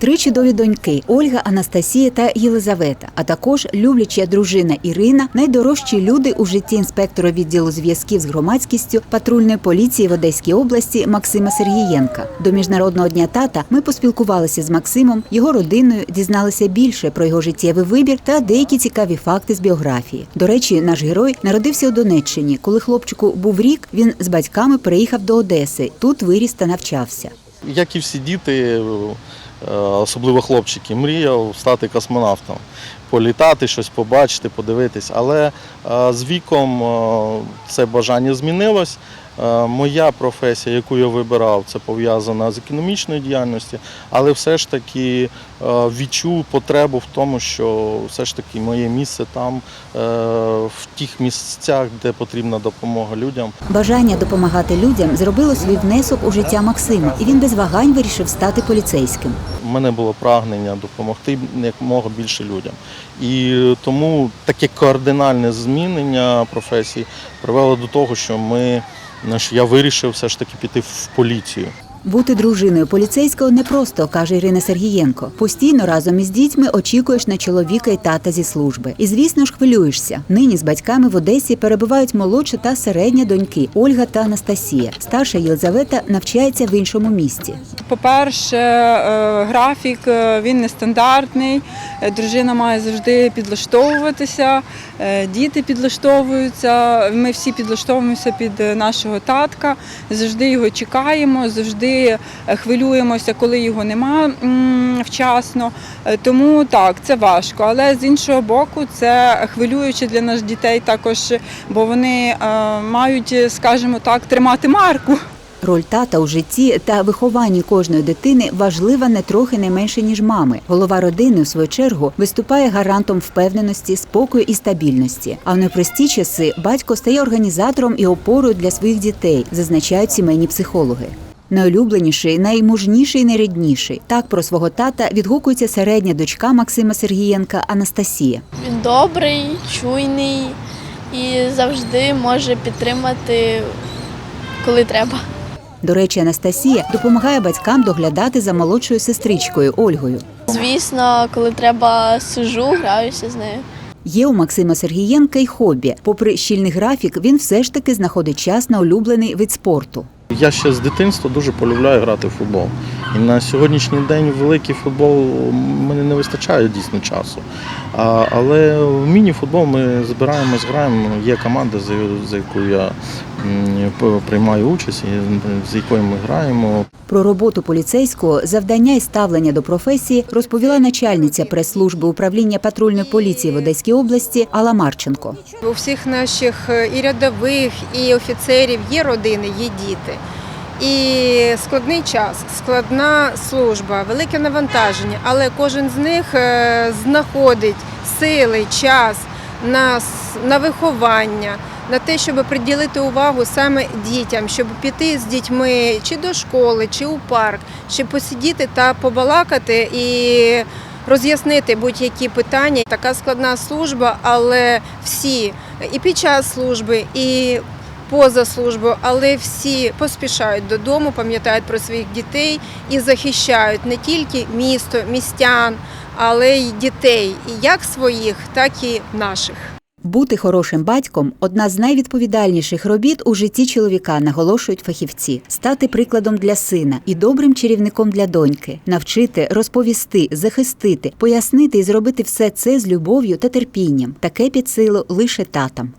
Три чудові доньки Ольга, Анастасія та Єлизавета, а також любляча дружина Ірина, найдорожчі люди у житті інспектора відділу зв'язків з громадськістю патрульної поліції в Одеській області Максима Сергієнка. До міжнародного дня тата ми поспілкувалися з Максимом, його родиною, дізналися більше про його життєвий вибір та деякі цікаві факти з біографії. До речі, наш герой народився у Донеччині. Коли хлопчику був рік, він з батьками переїхав до Одеси. Тут виріс та навчався. Як і всі діти, особливо хлопчики, мріяв стати космонавтом, політати, щось побачити, подивитись. Але е, з віком е, це бажання змінилось. Е, Моя професія, яку я вибирав, це пов'язана з економічною діяльністю, але все ж таки е, відчув потребу в тому, що все ж таки моє місце там, е, в тих місцях, де потрібна допомога людям. Бажання допомагати людям зробило свій внесок у життя Максима, і він без вагань вирішив стати поліцейським. У мене було прагнення допомогти якомога більше людям. І тому таке кардинальне змінення професії привело до того, що ми, я вирішив все ж таки піти в поліцію. Бути дружиною поліцейського непросто, каже Ірина Сергієнко. Постійно разом із дітьми очікуєш на чоловіка і тата зі служби. І звісно ж хвилюєшся. Нині з батьками в Одесі перебувають молодша та середня доньки Ольга та Анастасія. Старша Єлизавета навчається в іншому місті. По-перше, е, графік е, він нестандартний. Е, Дружина має завжди підлаштовуватися, діти підлаштовуються. Ми всі підлаштовуємося під нашого татка, завжди його чекаємо, завжди е, хвилюємося, коли його нема вчасно. Е, Тому так, це важко. Але з іншого боку, це хвилююче для наших дітей також, бо вони е, мають, скажімо так, тримати марку. Роль тата у житті та вихованні кожної дитини важлива не трохи не менше ніж мами. Голова родини, у свою чергу, виступає гарантом впевненості, спокою і стабільності. А в непрості часи батько стає організатором і опорою для своїх дітей, зазначають сімейні психологи. Найулюбленіший, наймужніший, найрідніший. Так про свого тата відгукується середня дочка Максима Сергієнка Анастасія. Він добрий, чуйний і завжди може підтримати, коли треба. До речі, Анастасія допомагає батькам доглядати за молодшою сестричкою Ольгою. Звісно, коли треба сижу, граюся з нею. Є у Максима Сергієнка й хобі. Попри щільний графік, він все ж таки знаходить час на улюблений вид спорту. Я ще з дитинства дуже полюбляю грати в футбол. І на сьогоднішній день великий футбол мене не вистачає дійсно часу. А, але в міні-футбол ми збираємось, граємо. Є команда, за, за якою я приймаю участь, і з якою ми граємо. Про роботу поліцейського, завдання і ставлення до професії розповіла начальниця прес-служби управління патрульної поліції в Одеській області Алла Марченко. У всіх наших е, і рядових, і офіцерів є родини, є діти. І складний час, складна служба, велике навантаження, але кожен з них е, знаходить сили, час на, на виховання, на те, щоб приділити увагу саме дітям, щоб піти з дітьми чи до школи, чи у парк, чи посидіти та побалакати і роз'яснити будь-які питання. Така складна служба, але всі і під час служби, і поза службою, але всі поспішають додому, пам'ятають про своїх дітей і захищають не тільки місто, містян, але й дітей, як своїх, так і наших. Бути хорошим батьком одна з найвідповідальніших робіт у житті чоловіка, наголошують фахівці. Стати прикладом для сина і добрим чарівником для доньки, навчити, розповісти, захистити, пояснити і зробити все це з любов'ю та терпінням. Таке під силу лише татам.